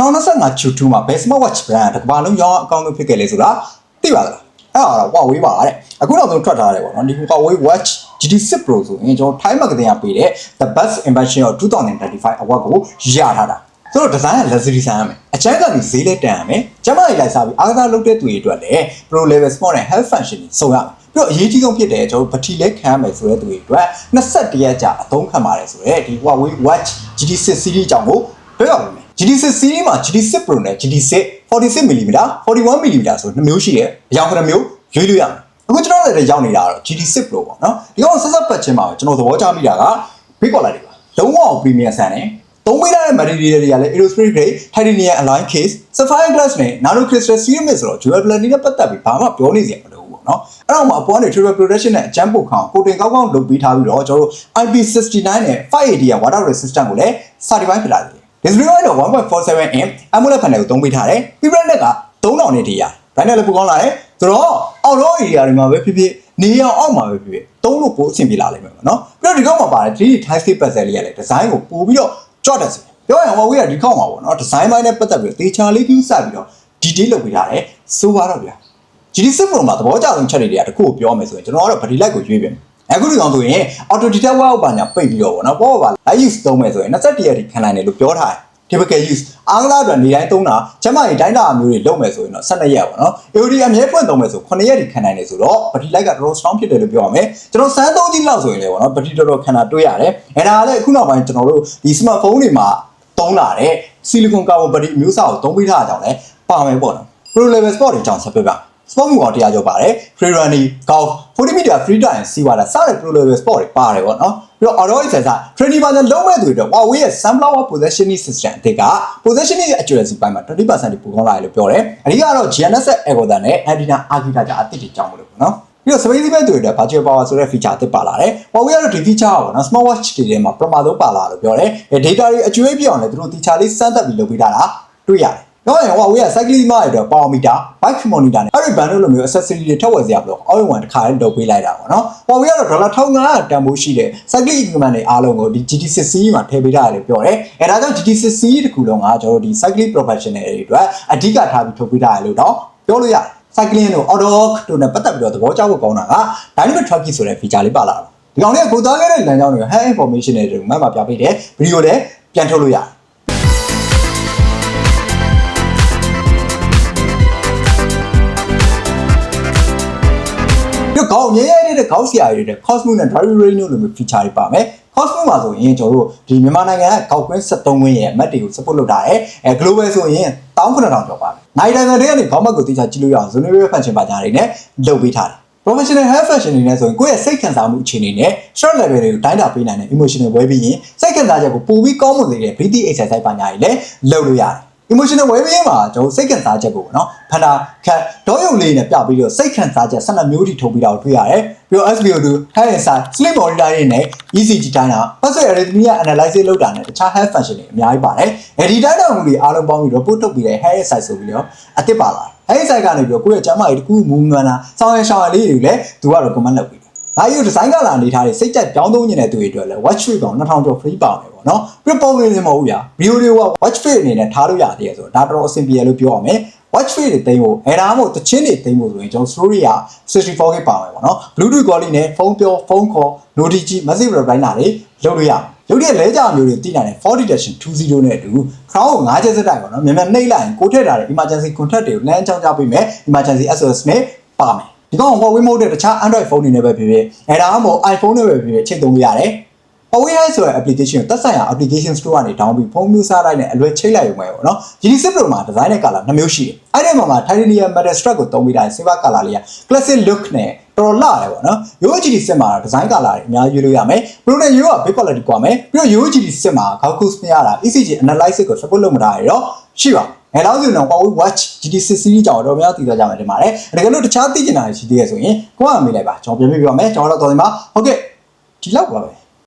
2025 Q2 မှာ best smartwatch brand တစ်ကမ္ဘာလုံးရောင်းအောင်အကောင်းဆုံးဖြစ်ခဲ့လေဆိုတာသိပါသလားအဲ့ဒါတော့ Huawei ပါတဲ့အခုတော့သူထွက်ထားတယ်ပေါ့နော်ဒီ Huawei Watch GT6 Pro ဆိုရင်ကျွန်တော် Thai magazine ကပေးတဲ့ the best invention of 2035 award ကိုရထားတာဆိုတော့ design က luxury ဆန်းရမယ်အချမ်းကနေဈေးလက်တန်ရမယ်ကျမကြီးလိုက်စားပြီးအားကစားလုပ်တဲ့သူတွေအတွက်လည်း pro level sport နဲ့ health function တွေစုံရမယ်ပြီးတော့အရေးကြီးဆုံးဖြစ်တယ်ကျွန်တော်တို့ဗတီလက်ခံရမယ်ဆိုတဲ့သူတွေအတွက်21ရက်ကြာအသုံးခံပါတယ်ဆိုတော့ဒီ Huawei Watch GT6 series အကြောင်းကိုပြောရမယ် GT6 series မှာ GT6 Pro နဲ့ GT6 46mm 41mm ဆိုနှစ်မျိုးရှိတယ်အကြောင်းခုနှစ်မျိုးရွေးလို့ရမယ်အခုကျွန်တော်လည်းရောက်နေတာကတော့ GT6 Pro ပေါ့နော်ဒီကောင်ဆက်ဆက်ပတ်ချင်းမှာကျွန်တော်သဘောကျမိတာက big quality ပါလုံးဝ premium ဆန်တယ်သုံးပေးထားတဲ့ material တွေကလည်း aerospace grade titanium alloy case sapphire glass နဲ့ nano crystal ceramic ဆိုတော့ dual platinum နဲ့ပတ်သက်ပြီးဘာမှပြောနေစရာမလိုဘူးပေါ့နော်အဲ့တော့မှအပေါ်ကနေ triple protection နဲ့အကျန်းပုတ်ခေါင်းကိုတင်ကောင်းကောင်းလုပ်ပေးထားပြီးတော့ကျွန်တော်တို့ IP69 နဲ့ 580 water resistant ကိုလည်း certify ဖြစ်လာတယ် display ကတော့1.47 inch AMOLED panel ကိုသုံးပေးထားတယ်ပြီးပြတဲ့က3000နဲ့တည်းရဘိုင်းနဲ့လည်းပိုကောင်းလာတယ်ဆိုတော့အောက်တော့ area တွေမှာပဲဖြစ်ဖြစ်နေရောင်အောက်မှာပဲဖြစ်ဖြစ်သုံးလို့ပိုအဆင်ပြေလာလိမ့်မယ်ပေါ့နော်ပြီးတော့ဒီကောက်မှာပါတယ် 3D type space puzzle လေးရလေဒီဇိုင်းကိုပို့ပြီးတော့ကြော့တယ်စီပြောရရင် Huawei ကဒီကောက်မှာပေါ့နော်ဒီဇိုင်းပိုင်းနဲ့ပတ်သက်ပြီးတေချာလေးကြီးစပြီးတော့ detail လုပ်ပေးထားတယ်ဆိုပါတော့ဗျာ GT6 Pro မှာသဘောကျဆုံးချက်တွေတွေကတခုကိုပြောမယ်ဆိုရင်ကျွန်တော်ကတော့ battery life ကိုရွေးပြင် အခုဒီကောင်ဆိုရင် auto detect wow ပါညာပိတ်ပြီးတော့ပေါ့နော်ပေါ့ပါ light use သုံးမယ်ဆိုရင်21ရက်ထိခံနိုင်တယ်လို့ပြောထားတယ် typical use အားကစားအတွက်နေတိုင်းသုံးတာကျမကြီးတိုင်းတာမျိုးတွေလုပ်မယ်ဆိုရင်တော့12ရက်ပေါ့နော် AOD အမြဲပွင့်သုံးမယ်ဆို9ရက်ထိခံနိုင်တယ်ဆိုတော့ battery life ကတော်တော် strong ဖြစ်တယ်လို့ပြောရမယ်ကျွန်တော်စမ်းသုံးကြည့်လောက်ဆိုရင်လည်းပေါ့နော် battery တော်တော်ခံတာတွေ့ရတယ်အဲဒါလည်းအခုနောက်ပိုင်းကျွန်တော်တို့ဒီ smartphone တွေမှာသုံးလာတဲ့ silicon carbon battery အမျိုးအစားကိုသုံးပေးထားတာကြောင့်လည်းပါမယ်ပေါ့နော် pro level sport တွေအကြောင်းဆက်ပြပါ sport မှုအောင်တရားကျော်ပါတယ် free running golf 40 meter free time စီးပါတာစတဲ့ pro level sport တွေပါတယ်ပေါ့နော်ပြီးတော့ auto sensor training ပါတဲ့လုံးမဲ့သူတွေတော့ Huawei ရဲ့ sunflower positioning system အသစ်က positioning accuracy ပိုင်းမှာ20%တိပိုကောင်းလာတယ်လို့ပြောတယ်အဓိကတော့ GNSS algorithm နဲ့ antenna architecture အသစ်တွေကြောင်းမလို့ပေါ့နော်ပြီးတော့ space ဘက်တွေအတွက် virtual power ဆိုတဲ့ feature အသစ်ပါလာတယ်။ Huawei ကတော့ဒီ feature ကိုနော် smartwatch တွေထဲမှာပထမဆုံးပါလာလို့ပြောတယ်။ data တွေအကျွေးပြအောင်လည်းသူတို့ feature လေးစမ်းသပ်ပြီးလုပ်ပေးတာတွေ့ရတယ်။ တော့ရင် Huawei က cycling မှာအတွက် power meter, bike monitor နဲ့အဲ့ဒီ band လိုမျိုး accessory တွေထပ်ဝယ်စရာမလို all in one တစ်ခါလေးလုပ်ပေးလိုက်တာပေါ့နော်။ Huawei ကတော့ဒေါ်လာ1500တန်ဖိုးရှိတဲ့ cycling equipment တွေအားလုံးကိုဒီ GT6 series မှာထည့်ပေးထားတယ်လို့ပြောတယ်။အဲဒါကြောင့် GT6 series တစ်ခုလုံးကကျွန်တော်တို့ဒီ cycling professional တွေအတွက်အဓိကထားပြီးထုတ်ပေးထားတယ်လို့တော့ပြောလို့ရတယ်။ cycling တို့ outdoor တို့နဲ့ပတ်သက်ပြီးတော့သဘောကျဖို့ကောင်းတာက dynamic tracking ဆိုတဲ့ feature လေးပါလာတော့ဒီကောင်လေးကကိုသားခဲ့တဲ့လမ်းကြောင်းတွေ hand information တွေမှတ်မှာပြပေးတယ်ဗီဒီယိုလည်းပြန်ထုတ်လို့ရတယ် ဒီကောင်းမြဲရဲတဲ့ခေါင်းဆရာတွေတဲ့ Cosmo နဲ့ Drive Rain တို့လိုမျိုး feature တွေပါမယ် Cosmo မှာဆိုရင်ကျွန်တော်တို့ဒီမြန်မာနိုင်ငံကကောက်ကွင်း73ဝင်းရဲ့အမတ်တွေကို support လုပ်တာရယ်အဲ global ဆိုရင်19000ကျော်ပါမယ်နိုင်တိုင်းတွေကနေခေါင်းမက်ကိုတိကျကြည့်လို့ရအောင် zone wave function ပါကြတွေနဲ့လုပ်ပေးထားတယ် professional health fashion တွေနဲ့ဆိုရင်ကိုယ့်ရဲ့စိတ်ခံစားမှုအခြေအနေနဲ့ short level တွေကိုတိုင်းတာပေးနိုင်တဲ့ emotional well-being စိတ်ခံစားချက်ကိုပိုပြီးကောင်းမွန်စေတဲ့ breathing exercise ပါညာတွေလည်းလုပ်လို့ရတယ် emotional well-being မှာကျွန်တော်စိတ်ခံစားချက်ကိုပေါ့နော်ဖန္တာခက်ဒေါယုံလေးနဲ့ပြပြီးတော့စိတ်ခံစားချက်12မျိုးထိထုတ်ပြီးတော့တွေ့ရတယ်ပြီးတော့ SBO2 health insight sleep monitor တွေနဲ့ ECG တိုင်းတာ pulse arrhythmia analysis လုပ်တာနဲ့တခြား health function တွေအများကြီးပါတယ်အဲဒီတိုင်းတာမှုတွေအားလုံးပေါင်းပြီး report ထုတ်ပြီးတဲ့ health insight ဆိုပြီးတော့အသစ်ပါလာတယ်အဲဒီ site ကနေပြီးတော့ကိုယ့်ရဲ့ကျန်းမာရေးတစ်ခုမူမှန်တာစောင်းရရှောင်းရလေးတွေလည်းသူကတော့ recommend လုပ်ပြီးတယ်။ဒါယူဒီဇိုင်းကလာနေထားတဲ့စိတ်ကြက်ပြောင်းသုံးနေတဲ့သူတွေအတွက်လည်း watch face ကောင်2000ကျော် free ပါမယ် ပေါ့နော်။ပြီးပုံလေးနေမဟုတ်ဘူးဗျာ။ video တွေက watch face အနေနဲ့ထားလို့ရသေးရဆိုတော့ဒါတော်တော်အဆင်ပြေလို့ပြောရမယ်။ watch face တွေသိမ်းဖို့အဲဒါမှမဟုတ်တချင်းတွေသိမ်းဖို့ဆိုရင်ကျွန်တော် story က 64K ပါမယ်ပေါ့နော်။ bluetooth quality နဲ့ဖုန်းပြောဖုန်းခေါ် notification message reply တာတွေလုပ်လို့ရမယ်။ရုပ်ရဲ့လဲကြမျိုးတွေတည်နိုင်တယ် fall detection 20နဲ့အတူ crown ကို9ချက်စက်တိုက်ပေါ့နော်မြန်မြန်နှိပ်လိုက်ရင်ကိုထည့်ထားတဲ့ emergency contact တွေကိုလမ်းကြောင်းကြပေးမယ် emergency SOS နဲ့ပါမယ်ဒီကောင် Huawei မဟုတ်တဲ့တခြား Android ဖုန်းတွေနဲ့ပဲဖြစ်ဖြစ်အဲဒါမှမဟုတ် iPhone နဲ့ပဲဖြစ်ဖြစ်ချိန်သုံးလို့ရတယ် Aware ဆိုတဲ့ application ကိုသက်ဆိုင်ရာ application store ကနေ download ပြီးဖုန်းမျိုးစားတိုင်းနဲ့အလွယ်ချိတ်လိုက်ရုံပဲပေါ့နော်။ GD6 Pro မှာ design နဲ့ color နှစ်မျိုးရှိတယ်။အဲ့ဒီမှာမှာ titanium metal strap ကိုသုံးပြီးတိုင်း silver color လေးက classic look နဲ့တော်လာတယ်ပေါ့နော်။ရိုး GD6 မှာ design color တွေအများကြီးရွေးလို့ရမယ်။ Pro နဲ့ရိုးက big quality ကွာမယ်။ပြီးတော့ရိုး GD6 မှာ Gaussian နဲ့ရတာ ECG analysis ကို support လုပ်မထားရတော့ရှိပါငယ်လောက်ဆိုတော့ Huawei Watch GT6 series ကြောင့်တော့များသိသွားကြမှာတင်ပါတယ်။တကယ်လို့တခြားသိချင်တာရှိသေးရဆိုရင်ကိုကမေးလိုက်ပါ။ကျွန်တော်ပြန်ပြပြပါမယ်။ကျွန်တော်တော့တော်တယ်မှာဟုတ်ကဲ့ဒီလောက်ပါပဲ။